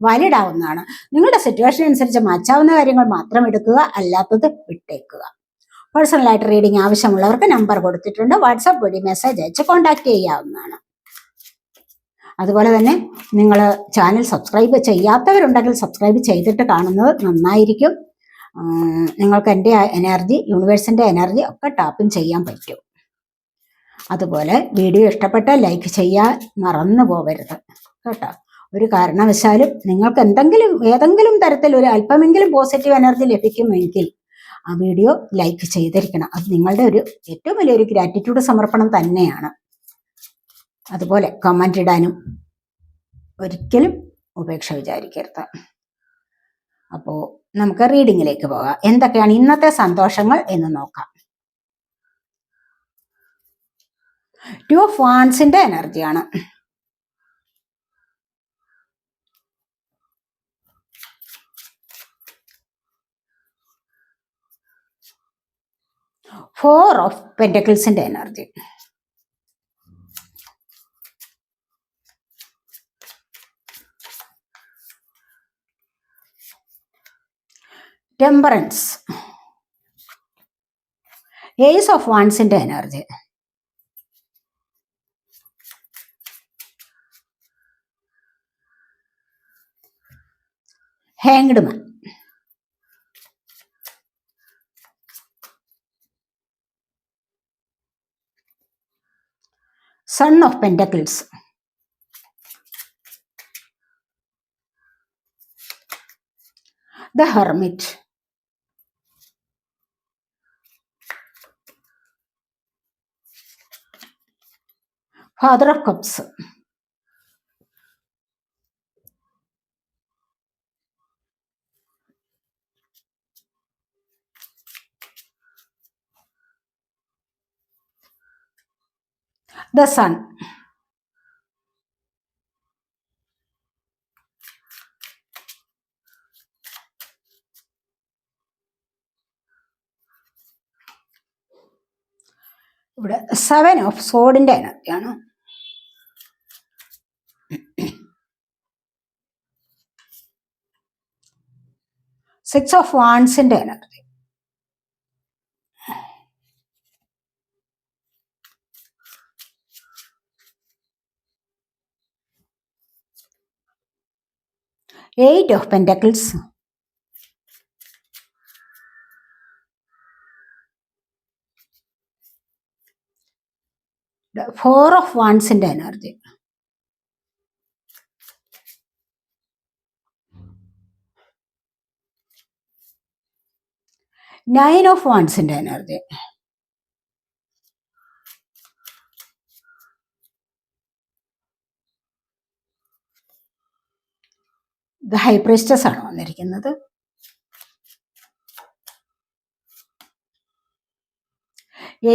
Valid ആവുന്നതാണ്. നിങ്ങളുടെ situation അനുസരിച്ച് മാച്ചാവുന്ന കാര്യങ്ങൾ മാത്രം എടുക്കുക അല്ലാത്തത് വിട്ടേക്കുക. പേഴ്സണലായിട്ട് റീഡിംഗ് ആവശ്യമുള്ളവർക്ക് നമ്പർ കൊടുത്തിട്ടുണ്ട്. വാട്സാപ്പ് വഴി മെസ്സേജ് അയച്ച് കോൺടാക്ട് ചെയ്യാവുന്നതാണ്. അതുപോലെ തന്നെ നിങ്ങൾ ചാനൽ സബ്സ്ക്രൈബ് ചെയ്യാത്തവരുണ്ടെങ്കിൽ സബ്സ്ക്രൈബ് ചെയ്തിട്ട് കാണുന്നത് നന്നായിരിക്കും. നിങ്ങൾക്ക് എന്റെ എനർജി യൂണിവേഴ്സിന്റെ എനർജി ഒക്കെ ടാപ്പും ചെയ്യാൻ പറ്റും. അതുപോലെ വീഡിയോ ഇഷ്ടപ്പെട്ടാൽ ലൈക്ക് ചെയ്യാൻ മറന്നു പോകരുത് കേട്ടോ? ഒരു കാരണവശാലും നിങ്ങൾക്ക് എന്തെങ്കിലും ഏതെങ്കിലും തരത്തിൽ ഒരു അല്പമെങ്കിലും പോസിറ്റീവ് എനർജി ലഭിക്കുമെങ്കിൽ ആ വീഡിയോ ലൈക്ക് ചെയ്തിരിക്കണം. അത് നിങ്ങളുടെ ഒരു ഏറ്റവും വലിയൊരു ഗ്രാറ്റിറ്റ്യൂഡ് സമർപ്പണം തന്നെയാണ്. അതുപോലെ കമന്റ് ഇടാനും ഒരിക്കലും ഉപേക്ഷ വിചാരിക്കരുത്. അപ്പോൾ നമുക്ക് റീഡിങ്ങിലേക്ക് പോകാം. എന്തൊക്കെയാണ് ഇന്നത്തെ സന്തോഷങ്ങൾ എന്ന് നോക്കാം. ടു ഓഫ് വാൻസിന്റെ എനർജിയാണ് ഫോർ ഓഫ് പെന്റക്കിൾസിന്റെ energy temperance ace of വാൺസിന്റെ energy hanged man Son of Pentacles. The Hermit. Father of Cups. The sun ഇവിടെ സെവൻ ഓഫ് സോഡിന്റെ എനർജിയാണ് six of വാൺസിന്റെ energy eight of pentacles four of വാൺസിന്റെ energy nine of വാൺസിന്റെ energy ഇത് high priestess ആണ് വന്നിരിക്കുന്നത്.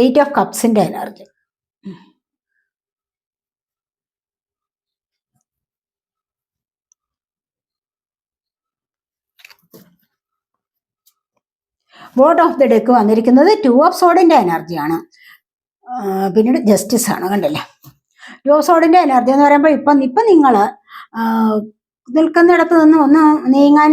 Eight of കപ്സിന്റെ energy board of the deck വന്നിരിക്കുന്നത് two of സോഡിന്റെ എനർജിയാണ് പിന്നീട് ജസ്റ്റിസ് ആണ് കണ്ടില്ലേ? ടു ഓഫ് സോഡിന്റെ എനർജി എന്ന് പറയുമ്പോൾ ഇപ്പം ഇപ്പം നിങ്ങൾ നിൽക്കുന്നിടത്ത് നിന്ന് ഒന്ന് നീങ്ങാൻ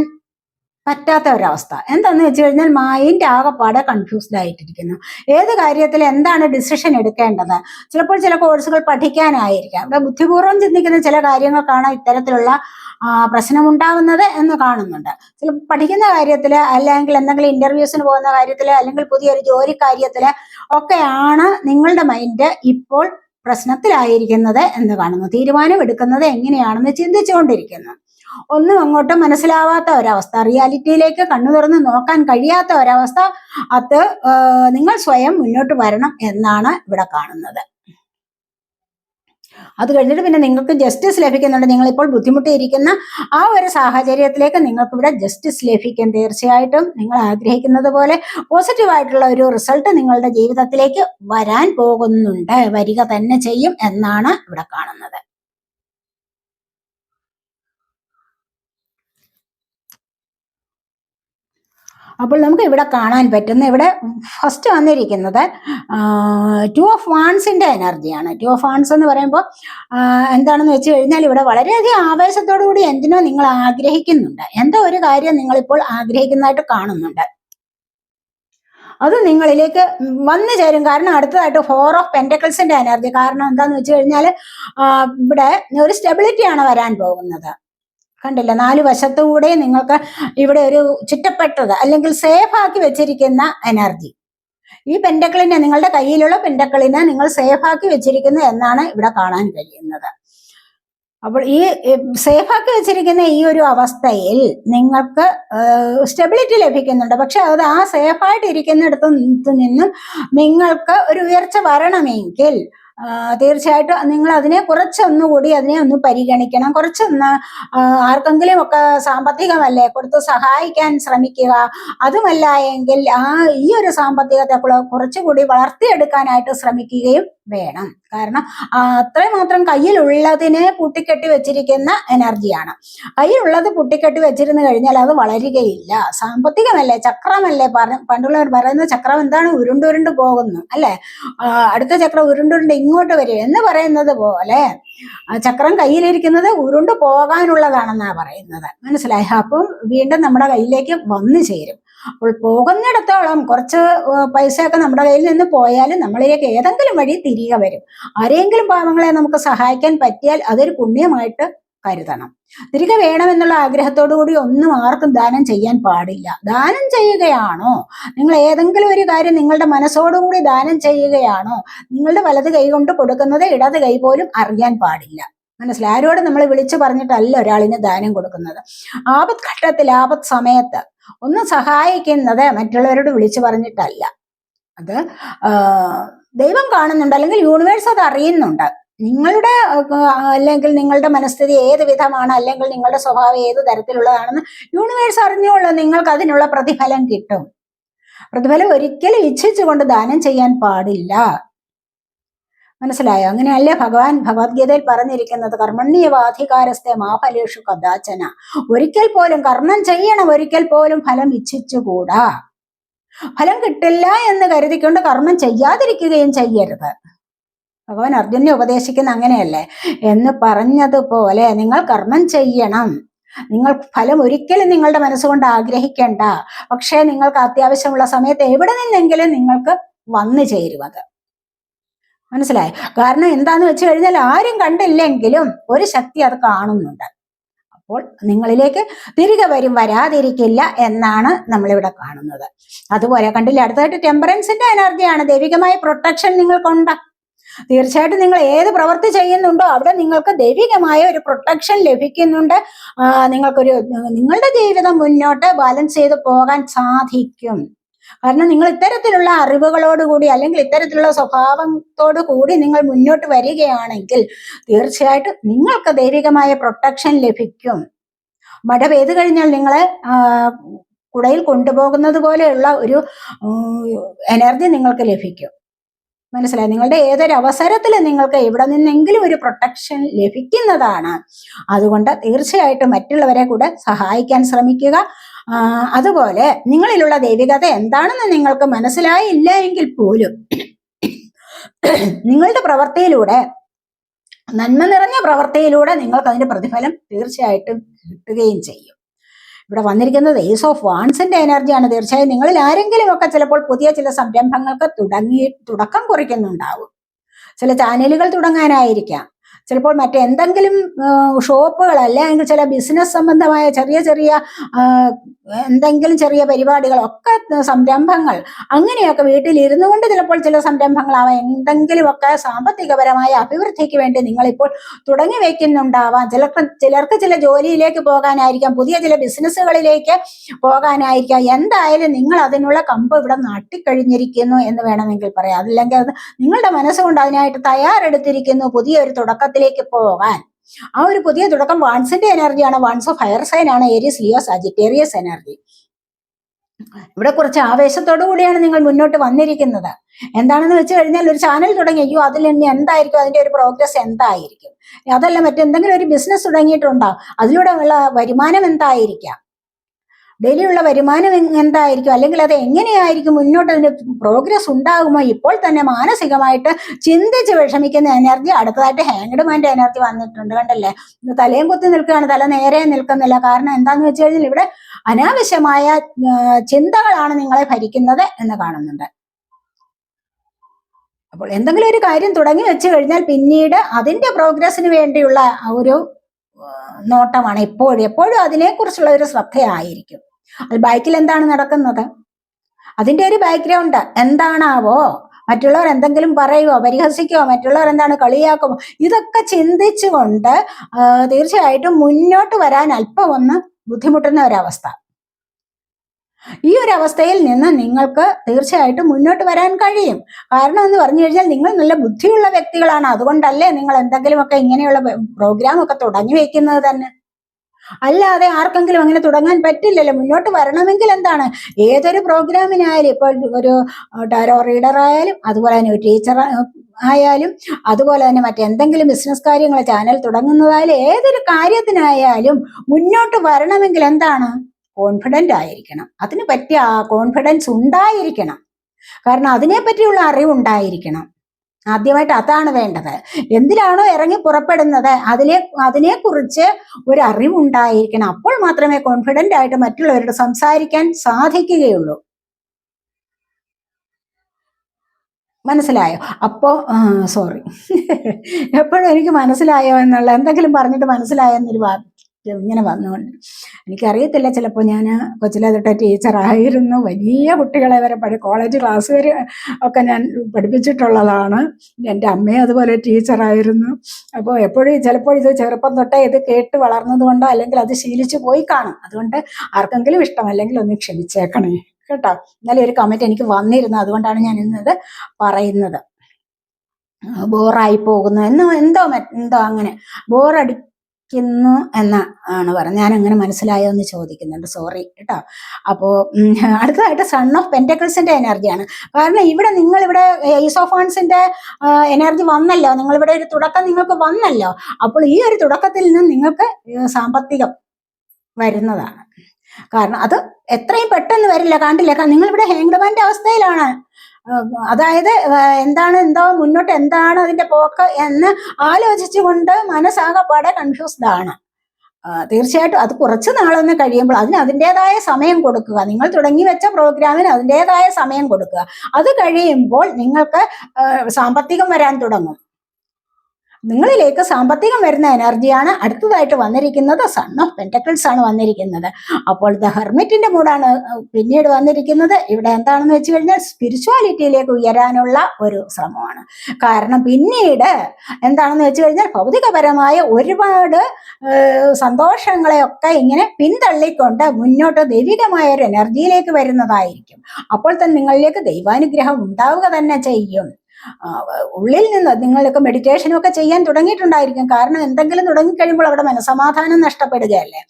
പറ്റാത്ത ഒരവസ്ഥ. എന്താന്ന് വെച്ച് കഴിഞ്ഞാൽ മൈൻഡ് ആകെപ്പാടെ കൺഫ്യൂസ്ഡ് ആയിട്ടിരിക്കുന്നു. ഏത് കാര്യത്തിൽ എന്താണ് ഡിസിഷൻ എടുക്കേണ്ടത്? ചിലപ്പോൾ ചില കോഴ്സുകൾ പഠിക്കാനായിരിക്കാം. ഇവിടെ ബുദ്ധിപൂർവം ചിന്തിക്കുന്ന ചില കാര്യങ്ങൾക്കാണ് ഇത്തരത്തിലുള്ള പ്രശ്നം പ്രശ്നമുണ്ടാകുന്നത് എന്ന് കാണുന്നുണ്ട്. ചില പഠിക്കുന്ന കാര്യത്തിൽ അല്ലെങ്കിൽ എന്തെങ്കിലും ഇന്റർവ്യൂസിന് പോകുന്ന കാര്യത്തിൽ അല്ലെങ്കിൽ പുതിയൊരു ജോലി കാര്യത്തിൽ ഒക്കെയാണ് നിങ്ങളുടെ മൈൻഡ് ഇപ്പോൾ പ്രശ്നത്തിലായിരിക്കുന്നത് എന്ന് കാണുന്നു. തീരുമാനം എടുക്കുന്നത് എങ്ങനെയാണെന്ന് ചിന്തിച്ചുകൊണ്ടിരിക്കുന്നു. ഒന്നും അങ്ങോട്ട് മനസ്സിലാവാത്ത ഒരവസ്ഥ. റിയാലിറ്റിയിലേക്ക് കണ്ണു തുറന്ന് നോക്കാൻ കഴിയാത്ത ഒരവസ്ഥ. അത് നിങ്ങൾ സ്വയം മുന്നോട്ട് വരണം എന്നാണ് ഇവിടെ കാണുന്നത്. അത് കഴിഞ്ഞിട്ട് പിന്നെ നിങ്ങൾക്ക് ജസ്റ്റിസ് ലഭിക്കുന്നുണ്ട്. നിങ്ങളിപ്പോൾ ബുദ്ധിമുട്ടിയിരിക്കുന്ന ആ ഒരു സാഹചര്യത്തിലേക്ക് നിങ്ങൾക്ക് ഇവിടെ ജസ്റ്റിസ് ലഭിക്കും. തീർച്ചയായിട്ടും നിങ്ങൾ ആഗ്രഹിക്കുന്നത് പോലെ പോസിറ്റീവായിട്ടുള്ള ഒരു റിസൾട്ട് നിങ്ങളുടെ ജീവിതത്തിലേക്ക് വരാൻ പോകുന്നുണ്ട്. വരിക തന്നെ ചെയ്യും എന്നാണ് ഇവിടെ കാണുന്നത്. അപ്പോൾ നമുക്ക് ഇവിടെ കാണാൻ പറ്റുന്ന ഇവിടെ ഫസ്റ്റ് വന്നിരിക്കുന്നത് ടു ഓഫ് വാൺസിന്റെ എനർജിയാണ് ടു ഓഫ് വാൺസ് എന്ന് പറയുമ്പോൾ എന്താണെന്ന് വെച്ച് കഴിഞ്ഞാൽ ഇവിടെ വളരെയധികം ആവേശത്തോടു കൂടി എന്തിനോ നിങ്ങൾ ആഗ്രഹിക്കുന്നുണ്ട്. എന്തോ ഒരു കാര്യം നിങ്ങളിപ്പോൾ ആഗ്രഹിക്കുന്നതായിട്ട് കാണുന്നുണ്ട്. അത് നിങ്ങളിലേക്ക് വന്നു ചേരും. കാരണം അടുത്തതായിട്ട് ഫോർ ഓഫ് പെന്റക്കിൾസിന്റെ എനർജി കാരണം എന്താന്ന് വെച്ച് കഴിഞ്ഞാൽ ഇവിടെ ഒരു സ്റ്റെബിലിറ്റിയാണ് വരാൻ പോകുന്നത്. കണ്ടില്ല. നാല് വശത്തുകൂടെ നിങ്ങൾക്ക് ഇവിടെ ഒരു ചുറ്റപ്പെട്ടത് അല്ലെങ്കിൽ സേഫ് ആക്കി വെച്ചിരിക്കുന്ന എനർജി ഈ പെൻഡക്കിളിനെ നിങ്ങളുടെ കയ്യിലുള്ള പെൻഡക്കിളിനെ നിങ്ങൾ സേഫ് ആക്കി വെച്ചിരിക്കുന്നു എന്നാണ് ഇവിടെ കാണാൻ കഴിയുന്നത്. അപ്പോൾ ഈ സേഫ് ആക്കി വെച്ചിരിക്കുന്ന ഈ ഒരു അവസ്ഥയിൽ നിങ്ങൾക്ക് സ്റ്റെബിലിറ്റി ലഭിക്കുന്നുണ്ട്. പക്ഷെ അത് ആ സേഫായിട്ട് ഇരിക്കുന്നിടത്ത് നിന്നും നിങ്ങൾക്ക് ഒരു ഉയർച്ച വരണമെങ്കിൽ തീർച്ചയായിട്ടും നിങ്ങൾ അതിനെ കുറച്ചൊന്നുകൂടി അതിനെ ഒന്ന് പരിഗണിക്കണം. കുറച്ചൊന്ന് ആർക്കെങ്കിലും ഒക്കെ സാമ്പത്തികമല്ലേ കൊടുത്ത് സഹായിക്കാൻ ശ്രമിക്കുക. അതുമല്ല എങ്കിൽ ആ ഈ ഒരു സാമ്പത്തികത്തെ കുറച്ചുകൂടി വളർത്തിയെടുക്കാനായിട്ട് ശ്രമിക്കുകയും വേണം. കാരണം അത്രമാത്രം കയ്യിലുള്ളതിനെ പൂട്ടിക്കെട്ടി വെച്ചിരിക്കുന്ന എനർജിയാണ്. കയ്യിലുള്ളത് പൂട്ടിക്കെട്ടി വെച്ചിരുന്നു കഴിഞ്ഞാൽ അത് വളരുകയില്ല. സാമ്പത്തികമല്ലേ ചക്രമല്ലേ പറഞ്ഞ പണ്ടുള്ളവർ പറയുന്ന ചക്രം എന്താണ്? ഉരുണ്ടുരുണ്ട് പോകുന്നു അല്ലെ? അടുത്ത ചക്രം ഉരുണ്ടുരുണ്ട് ഇങ്ങോട്ട് വരും എന്ന് പറയുന്നത് പോലെ ചക്രം കയ്യിലിരിക്കുന്നത് ഉരുണ്ടു പോകാനുള്ളതാണെന്നാണ് പറയുന്നത്. മനസ്സിലായി? അപ്പം വീണ്ടും നമ്മുടെ കയ്യിലേക്ക് വന്നു ചേരും. അപ്പോൾ പോകുന്നിടത്തോളം കുറച്ച് പൈസയൊക്കെ നമ്മുടെ കയ്യിൽ നിന്ന് പോയാലും നമ്മളിലേക്ക് ഏതെങ്കിലും വഴി തിരികെ വരും. ആരെങ്കിലും പാവങ്ങളെ നമുക്ക് സഹായിക്കാൻ പറ്റിയാൽ അതൊരു പുണ്യമായിട്ട് കരുതണം. തിരികെ വേണമെന്നുള്ള ആഗ്രഹത്തോടു കൂടി ഒന്നും ആർക്കും ദാനം ചെയ്യാൻ പാടില്ല. ദാനം ചെയ്യുകയാണോ? നിങ്ങൾ ഏതെങ്കിലും ഒരു കാര്യം നിങ്ങളുടെ മനസ്സോടുകൂടി ദാനം ചെയ്യുകയാണോ? നിങ്ങളുടെ വലത് കൈ കൊണ്ട് കൊടുക്കുന്നത് ഇടത് കൈ പോലും അറിയാൻ പാടില്ല. മനസ്സിലായി? ആരോട് നമ്മൾ വിളിച്ചു പറഞ്ഞിട്ടല്ല ഒരാളിന് ദാനം കൊടുക്കുന്നത്. ആപത് ഘട്ടത്തിൽ ആപത് സമയത്ത് ഒന്ന് സഹായിക്കുന്നത് മറ്റുള്ളവരോട് വിളിച്ചു പറഞ്ഞിട്ടല്ല. അത് ദൈവം കാണുന്നുണ്ട് അല്ലെങ്കിൽ യൂണിവേഴ്സ് അത് അറിയുന്നുണ്ട്. നിങ്ങളുടെ അല്ലെങ്കിൽ നിങ്ങളുടെ മനസ്ഥിതി ഏത് വിധമാണ് അല്ലെങ്കിൽ നിങ്ങളുടെ സ്വഭാവം ഏത് തരത്തിലുള്ളതാണെന്ന് യൂണിവേഴ്സ് അറിഞ്ഞുള്ള നിങ്ങൾക്ക് അതിനുള്ള പ്രതിഫലം കിട്ടും. പ്രതിഫലം ഒരിക്കലും ഇച്ഛിച്ചുകൊണ്ട് ദാനം ചെയ്യാൻ പാടില്ല. മനസ്സിലായോ? അങ്ങനെയല്ലേ ഭഗവാൻ ഭഗവത്ഗീതയിൽ പറഞ്ഞിരിക്കുന്നത്? കർമ്മണ്യവാധികാരസ്ഥ മാഫലേഷു കഥാചന. ഒരിക്കൽ പോലും കർമ്മം ചെയ്യണം ഒരിക്കൽ പോലും ഫലം ഇച്ഛിച്ചുകൂടാ. ഫലം കിട്ടില്ല എന്ന് കരുതിക്കൊണ്ട് കർമ്മം ചെയ്യാതിരിക്കുകയും ചെയ്യരുത്. ഭഗവാൻ അർജുനെ ഉപദേശിക്കുന്ന അങ്ങനെയല്ലേ? എന്ന് പറഞ്ഞതുപോലെ നിങ്ങൾ കർമ്മം ചെയ്യണം. നിങ്ങൾ ഫലം ഒരിക്കലും നിങ്ങളുടെ മനസ്സുകൊണ്ട് ആഗ്രഹിക്കേണ്ട. പക്ഷേ നിങ്ങൾക്ക് അത്യാവശ്യമുള്ള സമയത്ത് എവിടെ നിന്നെങ്കിലും നിങ്ങൾക്ക് വന്നു ചേരുവത്. മനസ്സിലായി? കാരണം എന്താന്ന് വെച്ച് കഴിഞ്ഞാൽ ആരും കണ്ടില്ലെങ്കിലും ഒരു ശക്തി അത് കാണുന്നുണ്ട്. അപ്പോൾ നിങ്ങളിലേക്ക് തിരികെ വരും വരാതിരിക്കില്ല എന്നാണ് നമ്മളിവിടെ കാണുന്നത്. അതുപോലെ കണ്ടില്ല അടുത്തായിട്ട് ടെമ്പറൻസിന്റെ എനർജിയാണ് ദൈവികമായ പ്രൊട്ടക്ഷൻ നിങ്ങൾക്കുണ്ട്. തീർച്ചയായിട്ടും നിങ്ങൾ ഏത് പ്രവൃത്തി ചെയ്യുന്നുണ്ടോ അവിടെ നിങ്ങൾക്ക് ദൈവികമായ ഒരു പ്രൊട്ടക്ഷൻ ലഭിക്കുന്നുണ്ട്. നിങ്ങൾക്കൊരു നിങ്ങളുടെ ജീവിതം മുന്നോട്ട് ബാലൻസ് ചെയ്ത് പോകാൻ സാധിക്കും. കാരണം നിങ്ങൾ ഇത്തരത്തിലുള്ള അറിവുകളോടുകൂടി അല്ലെങ്കിൽ ഇത്തരത്തിലുള്ള സ്വഭാവത്തോടു കൂടി നിങ്ങൾ മുന്നോട്ട് വരികയാണെങ്കിൽ തീർച്ചയായിട്ടും നിങ്ങൾക്ക് ദൈവികമായ പ്രൊട്ടക്ഷൻ ലഭിക്കും. മഴ പെയ്തു കഴിഞ്ഞാൽ നിങ്ങളെ കുടയിൽ കൊണ്ടുപോകുന്നത് പോലെയുള്ള ഒരു എനർജി നിങ്ങൾക്ക് ലഭിക്കും. മനസ്സിലായി? നിങ്ങളുടെ ഏതൊരു അവസരത്തിൽ നിങ്ങൾക്ക് എവിടെ നിന്നെങ്കിലും ഒരു പ്രൊട്ടക്ഷൻ ലഭിക്കുന്നതാണ്. അതുകൊണ്ട് തീർച്ചയായിട്ടും മറ്റുള്ളവരെ കൂടെ സഹായിക്കാൻ ശ്രമിക്കുക. അതുപോലെ നിങ്ങളിലുള്ള ദൈവികത എന്താണെന്ന് നിങ്ങൾക്ക് മനസ്സിലായില്ല എങ്കിൽ പോലും നിങ്ങളുടെ പ്രവൃത്തിയിലൂടെ നന്മ നിറഞ്ഞ പ്രവൃത്തിയിലൂടെ നിങ്ങൾക്ക് അതിന്റെ പ്രതിഫലം തീർച്ചയായിട്ടും കിട്ടുകയും ചെയ്യും. ഇവിടെ വന്നിരിക്കുന്നത് ഏസ് ഓഫ് വാൺസിന്റെ എനർജിയാണ് തീർച്ചയായും നിങ്ങളിൽ ആരെങ്കിലും ഒക്കെ ചിലപ്പോൾ പുതിയ ചില സംരംഭങ്ങൾക്ക് തുടങ്ങി തുടക്കം കുറിക്കുന്നുണ്ടാവും. ചില ചാനലുകൾ തുടങ്ങാനായിരിക്കാം. ചിലപ്പോൾ മറ്റെന്തെങ്കിലും ഷോപ്പുകൾ അല്ലെങ്കിൽ ചില ബിസിനസ് സംബന്ധമായ ചെറിയ ചെറിയ എന്തെങ്കിലും ചെറിയ പരിപാടികൾ ഒക്കെ സംരംഭങ്ങൾ അങ്ങനെയൊക്കെ വീട്ടിൽ ഇരുന്നു കൊണ്ട് ചിലപ്പോൾ ചില സംരംഭങ്ങളാവാം എന്തെങ്കിലുമൊക്കെ സാമ്പത്തികപരമായ അഭിവൃദ്ധിക്ക് വേണ്ടി നിങ്ങളിപ്പോൾ തുടങ്ങി വെക്കുന്നുണ്ടാവാം. ചിലർക്ക് ചിലർക്ക് ചില ജോലിയിലേക്ക് പോകാനായിരിക്കാം പുതിയ ചില ബിസിനസ്സുകളിലേക്ക് പോകാനായിരിക്കാം. എന്തായാലും നിങ്ങൾ അതിനുള്ള കമ്പ് ഇവിടെ നട്ടിക്കഴിഞ്ഞിരിക്കുന്നു എന്ന് വേണമെങ്കിൽ പറയാം. അതില്ലെങ്കിൽ അത് നിങ്ങളുടെ മനസ്സുകൊണ്ട് അതിനായിട്ട് തയ്യാറെടുത്തിരിക്കുന്നു. പുതിയൊരു തുടക്കം തുടക്കത്തിലേക്ക് പോകാൻ ആ ഒരു പുതിയ തുടക്കം വാൺസിന്റെ എനർജിയാണ് വാൺസ് ഓഫ് ഫയർ സൈൻ ആണ്. ഏരിയസ് ലിയോ സാജിറ്റേറിയസ് എനർജി ഇവിടെ കുറച്ച് ആവേശത്തോടു കൂടിയാണ് നിങ്ങൾ മുന്നോട്ട് വന്നിരിക്കുന്നത്. എന്താണെന്ന് വെച്ച് കഴിഞ്ഞാൽ ഒരു ചാനൽ തുടങ്ങി അയ്യോ അതിൽ ഇനി എന്തായിരിക്കും? അതിന്റെ ഒരു പ്രോഗ്രസ് എന്തായിരിക്കും? അതല്ല മറ്റെന്തെങ്കിലും ഒരു ബിസിനസ് തുടങ്ങിയിട്ടുണ്ടോ? അതിലൂടെ ഉള്ള വരുമാനം എന്തായിരിക്കാം? ഡെയിലിയുള്ള വരുമാനം എന്തായിരിക്കും? അല്ലെങ്കിൽ അത് എങ്ങനെയായിരിക്കും? മുന്നോട്ട് അതിന് പ്രോഗ്രസ് ഉണ്ടാകുമോ? ഇപ്പോൾ തന്നെ മാനസികമായിട്ട് ചിന്തിച്ച് വിഷമിക്കുന്ന എനർജി അടുത്തതായിട്ട് ഹാങ്ഡ്മാന്റെ എനർജി വന്നിട്ടുണ്ട് കണ്ടല്ലേ? തലയും കുത്തി നിൽക്കുകയാണ്. തല നേരെ നിൽക്കുന്നില്ല. കാരണം എന്താന്ന് വെച്ച് കഴിഞ്ഞാൽ ഇവിടെ അനാവശ്യമായ ചിന്തകളാണ് നിങ്ങളെ ഭരിക്കുന്നത് എന്ന് കാണുന്നുണ്ട്. അപ്പോൾ എന്തെങ്കിലും ഒരു കാര്യം തുടങ്ങി വെച്ച് കഴിഞ്ഞാൽ പിന്നീട് അതിന്റെ പ്രോഗ്രസിന് വേണ്ടിയുള്ള ഒരു നോട്ടമാണ് എപ്പോഴും എപ്പോഴും അതിനെക്കുറിച്ചുള്ള ഒരു ശ്രദ്ധയായിരിക്കും. അത് ബൈക്കിൽ എന്താണ് നടക്കുന്നത്? അതിന്റെ ഒരു ബാക്ക്ഗ്രൗണ്ട് എന്താണാവോ മറ്റുള്ളവർ എന്തെങ്കിലും പറയുമോ പരിഹസിക്കുമോ മറ്റുള്ളവർ എന്താണ് കളിയാക്കുമോ ഇതൊക്കെ ചിന്തിച്ചുകൊണ്ട് തീർച്ചയായിട്ടും മുന്നോട്ട് വരാൻ അല്പം ഒന്ന് ബുദ്ധിമുട്ടുന്ന ഒരവസ്ഥ. ഈ ഒരു അവസ്ഥയിൽ നിന്ന് നിങ്ങൾക്ക് തീർച്ചയായിട്ടും മുന്നോട്ട് വരാൻ കഴിയും. കാരണം എന്ന് പറഞ്ഞു കഴിഞ്ഞാൽ നിങ്ങൾ നല്ല ബുദ്ധിയുള്ള വ്യക്തികളാണ്. അതുകൊണ്ടല്ലേ നിങ്ങൾ എന്തെങ്കിലുമൊക്കെ ഇങ്ങനെയുള്ള പ്രോഗ്രാം ഒക്കെ തുടങ്ങി വെക്കുന്നത് തന്നെ. അല്ലാതെ ആർക്കെങ്കിലും അങ്ങനെ തുടങ്ങാൻ പറ്റില്ലല്ലോ. മുന്നോട്ട് വരണമെങ്കിൽ എന്താണ്? ഏതൊരു പ്രോഗ്രാമിനായാലും ഇപ്പോൾ ഒരു ടാരോ റീഡർ ആയാലും അതുപോലെ തന്നെ ഒരു ടീച്ചർ ആയാലും അതുപോലെ തന്നെ മറ്റെന്തെങ്കിലും ബിസിനസ് കാര്യങ്ങൾ ചാനൽ തുടങ്ങുന്നതായാലും ഏതൊരു കാര്യത്തിനായാലും മുന്നോട്ട് വരണമെങ്കിൽ എന്താണ്? കോൺഫിഡന്റ് ആയിരിക്കണം. അതിന് പറ്റിയ ആ കോൺഫിഡൻസ് ഉണ്ടായിരിക്കണം. കാരണം അതിനെപ്പറ്റിയുള്ള അറിവുണ്ടായിരിക്കണം. ആദ്യമായിട്ട് അതാണ് വേണ്ടത്. എന്തിനാണോ ഇറങ്ങി പുറപ്പെടുന്നത് അതിലെ അതിനെക്കുറിച്ച് ഒരു അറിവുണ്ടായിരിക്കണം. അപ്പോൾ മാത്രമേ കോൺഫിഡന്റ് ആയിട്ട് മറ്റുള്ളവരോട് സംസാരിക്കാൻ സാധിക്കുകയുള്ളൂ. മനസ്സിലായോ? അപ്പോ സോറി എപ്പോഴും എനിക്ക് മനസ്സിലായോ എന്നുള്ള എന്തെങ്കിലും പറഞ്ഞിട്ട് മനസ്സിലായോ എന്നൊരു ഇങ്ങനെ വന്നുകൊണ്ട് എനിക്കറിയത്തില്ല ചിലപ്പോൾ ഞാൻ കൊച്ചിലെ തൊട്ട് ടീച്ചറായിരുന്നു. വലിയ കുട്ടികളെ വരെ പഠി കോളേജ് ക്ലാസ് വരെ ഒക്കെ ഞാൻ പഠിപ്പിച്ചിട്ടുള്ളതാണ്. എന്റെ അമ്മയും അതുപോലെ ടീച്ചറായിരുന്നു. അപ്പോൾ എപ്പോഴും ചിലപ്പോൾ ഇത് ചെറുപ്പം തൊട്ടേ ഇത് കേട്ട് വളർന്നത് കൊണ്ടോ അല്ലെങ്കിൽ അത് ശീലിച്ച് പോയി കാണും. അതുകൊണ്ട് ആർക്കെങ്കിലും ഇഷ്ടം അല്ലെങ്കിൽ ഒന്ന് ക്ഷമിച്ചേക്കണേ. കേട്ടോ? ഇന്നലെ ഒരു കമന്റ് എനിക്ക് വന്നിരുന്നു. അതുകൊണ്ടാണ് ഞാൻ ഇന്നത് പറയുന്നത്. ബോറായി പോകുന്നു. എന്നോ എന്തോ എന്തോ അങ്ങനെ. ബോറടിക്കുന്നു എന്ന ആണ് പറഞ്ഞത്. ഞാൻ അങ്ങനെ മനസ്സിലായോ എന്ന് ചോദിക്കുന്നുണ്ട് സോറി കേട്ടോ അപ്പോൾ അടുത്തതായിട്ട് സൺ ഓഫ് പെന്റക്കിൾസിന്റെ എനർജിയാണ് കാരണം ഇവിടെ നിങ്ങൾ ഇവിടെ ഈസോഫോൺസിന്റെ എനർജി വന്നല്ലോ. നിങ്ങൾ ഇവിടെ ഒരു തുടക്കം നിങ്ങൾക്ക് വന്നല്ലോ. അപ്പോൾ ഈ ഒരു തുടക്കത്തിൽ നിന്ന് നിങ്ങൾക്ക് സാമ്പത്തികം വരുന്നതാണ്. കാരണം അത് എത്രയും പെട്ടെന്ന് വരില്ല. കണ്ടില്ല? കാരണം നിങ്ങൾ ഇവിടെ ഹാങ്ഡ്മാന്റെ അവസ്ഥയിലാണ്. അതായത് എന്താണ് എന്താ മുന്നോട്ട് എന്താണ് അതിന്റെ പോക്ക് എന്ന് ആലോചിച്ചുകൊണ്ട് മനസ്സാകപ്പാടെ കൺഫ്യൂസ്ഡ് ആണ്. തീർച്ചയായിട്ടും അത് കുറച്ച് നാളൊന്ന് കഴിയുമ്പോൾ അതിന് അതിന്റെതായ സമയം കൊടുക്കുക. നിങ്ങൾ തുടങ്ങി വെച്ച പ്രോഗ്രാമിന് അതിന്റെതായ സമയം കൊടുക്കുക. അത് കഴിയുമ്പോൾ നിങ്ങൾക്ക് സാമ്പത്തികം വരാൻ തുടങ്ങും. നിങ്ങളിലേക്ക് സാമ്പത്തികം വരുന്ന എനർജിയാണ് അടുത്തതായിട്ട് വന്നിരിക്കുന്നത്. സൺ ഓഫ് പെന്റക്കിൾസ് ആണ് വന്നിരിക്കുന്നത്. അപ്പോൾ ദ ഹെർമിറ്റിന്റെ മൂടാണ് പിന്നീട് വന്നിരിക്കുന്നത്. ഇവിടെ എന്താണെന്ന് വെച്ച് കഴിഞ്ഞാൽ സ്പിരിച്വാലിറ്റിയിലേക്ക് ഉയരാനുള്ള ഒരു ശ്രമമാണ്. കാരണം പിന്നീട് എന്താണെന്ന് വെച്ച് കഴിഞ്ഞാൽ ഭൗതികപരമായ ഒരുപാട് സന്തോഷങ്ങളെയൊക്കെ ഇങ്ങനെ പിന്തള്ളിക്കൊണ്ട് മുന്നോട്ട് ദൈവികമായ ഒരു എനർജിയിലേക്ക് വരുന്നതായിരിക്കും. അപ്പോൾ തന്നെ നിങ്ങളിലേക്ക് ദൈവാനുഗ്രഹം ഉണ്ടാവുക തന്നെ ചെയ്യും. ഉള്ളിൽ നിന്ന് നിങ്ങളൊക്കെ മെഡിറ്റേഷനൊക്കെ ചെയ്യാൻ തുടങ്ങിയിട്ടുണ്ടായിരിക്കും. കാരണം എന്തെങ്കിലും തുടങ്ങിക്കഴിയുമ്പോൾ അവിടെ മനസമാധാനം നഷ്ടപ്പെടുകയല്ലേ.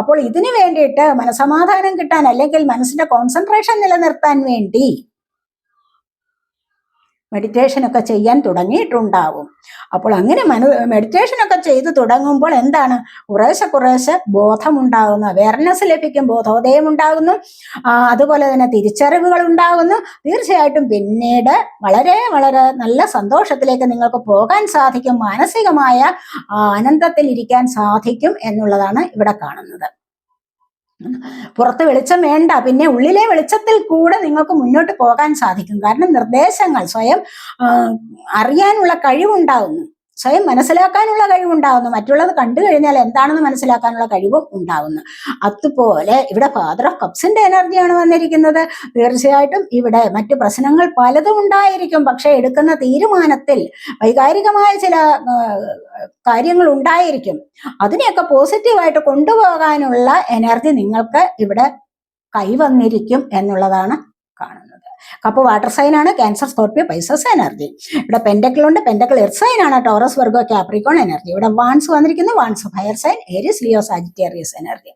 അപ്പോൾ ഇതിനു വേണ്ടിയിട്ട് മനസമാധാനം കിട്ടാൻ അല്ലെങ്കിൽ മനസ്സിന്റെ കോൺസെൻട്രേഷൻ നിലനിർത്താൻ വേണ്ടി മെഡിറ്റേഷൻ ഒക്കെ ചെയ്യാൻ തുടങ്ങിയിട്ടുണ്ടാവും. അപ്പോൾ അങ്ങനെ മനു മെഡിറ്റേഷനൊക്കെ ചെയ്തു തുടങ്ങുമ്പോൾ എന്താണ്? കുറേശ്ശെ കുറേശ്ശെ ബോധമുണ്ടാകുന്നു. അവയർനെസ് ലഭിക്കും ബോധോദയം ഉണ്ടാകുന്നു. അതുപോലെ തന്നെ തിരിച്ചറിവുകൾ ഉണ്ടാകുന്നു. തീർച്ചയായിട്ടും പിന്നീട് വളരെ വളരെ നല്ല സന്തോഷത്തിലേക്ക് നിങ്ങൾക്ക് പോകാൻ സാധിക്കും. മാനസികമായ ആനന്ദത്തിൽ ഇരിക്കാൻ സാധിക്കും എന്നുള്ളതാണ് ഇവിടെ കാണുന്നത്. പുറത്ത് വെളിച്ചം വേണ്ട. പിന്നെ ഉള്ളിലെ വെളിച്ചത്തിൽ കൂടെ നിങ്ങൾക്ക് മുന്നോട്ട് പോകാൻ സാധിക്കും. കാരണം നിർദ്ദേശങ്ങൾ സ്വയം അറിയാനുള്ള കഴിവുണ്ടാകുന്നു സ്വയം മനസ്സിലാക്കാനുള്ള കഴിവുണ്ടാകുന്നു മറ്റുള്ളത് കണ്ടു കഴിഞ്ഞാൽ എന്താണെന്ന് മനസ്സിലാക്കാനുള്ള കഴിവും ഉണ്ടാകുന്നു അതുപോലെ ഇവിടെ ഫാദർ ഓഫ് കപ്സിന്റെ എനർജിയാണ് വന്നിരിക്കുന്നത്. തീർച്ചയായിട്ടും ഇവിടെ മറ്റു പ്രശ്നങ്ങൾ പലതും ഉണ്ടായിരിക്കും. പക്ഷെ എടുക്കുന്ന തീരുമാനത്തിൽ വൈകാരികമായ ചില കാര്യങ്ങൾ ഉണ്ടായിരിക്കും. അതിനെയൊക്കെ പോസിറ്റീവായിട്ട് കൊണ്ടുപോകാനുള്ള എനർജി നിങ്ങൾക്ക് ഇവിടെ കൈവന്നിരിക്കും എന്നുള്ളതാണ് കാണുന്നത്. കപ്പ് വാട്ടർ സൈൻ ആണ് ക്യാൻസർ സ്കോർപ്പിയോ പൈസസ് എനർജി ഇവിടെ പെൻഡക്കിൾ ഉണ്ട് പെൻഡക്കിൾ എർത്ത് സൈൻ ആണ് ടോറസ് വർഗോ കാപ്രിക്കോൺ എനർജി ഇവിടെ വാൻസ് വന്നിരിക്കുന്നു wands fire sign Aries Leo Sagittarius energy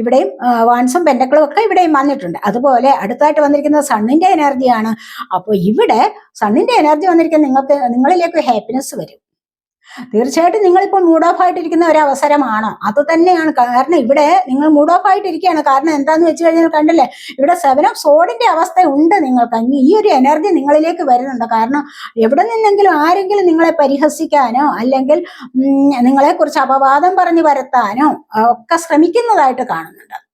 ഇവിടെയും വാൻസും പെൻഡക്കിളും ഒക്കെ ഇവിടെയും വന്നിട്ടുണ്ട്. അതുപോലെ അടുത്തായിട്ട് വന്നിരിക്കുന്നത് സണ്ണിന്റെ എനർജിയാണ് അപ്പോൾ ഇവിടെ സണ്ണിന്റെ എനർജി വന്നിരിക്കുന്ന നിങ്ങൾക്ക് നിങ്ങളിലേക്ക് ഹാപ്പിനെസ് വരും. തീർച്ചയായിട്ടും നിങ്ങളിപ്പോൾ മൂഡ് ഓഫ് ആയിട്ടിരിക്കുന്ന ഒരു അവസരമാണ്. അത് തന്നെയാണ്. കാരണം ഇവിടെ നിങ്ങൾ മൂഡ് ഓഫ് ആയിട്ടിരിക്കുകയാണ്. കാരണം എന്താന്ന് വെച്ച് കഴിഞ്ഞാൽ കണ്ടില്ലേ? ഇവിടെ സെവൻ ഓഫ് സോഡിന്റെ അവസ്ഥ ഉണ്ട് നിങ്ങൾക്ക്. ഈ ഒരു എനർജി നിങ്ങളിലേക്ക് വരുന്നുണ്ട്. കാരണം എവിടെ നിന്നെങ്കിലും ആരെങ്കിലും നിങ്ങളെ പരിഹസിക്കാനോ അല്ലെങ്കിൽ നിങ്ങളെ കുറിച്ച് അപവാദം പറഞ്ഞു വരുത്താനോ ഒക്കെ ശ്രമിക്കുന്നതായിട്ട് കാണുന്നുണ്ട്.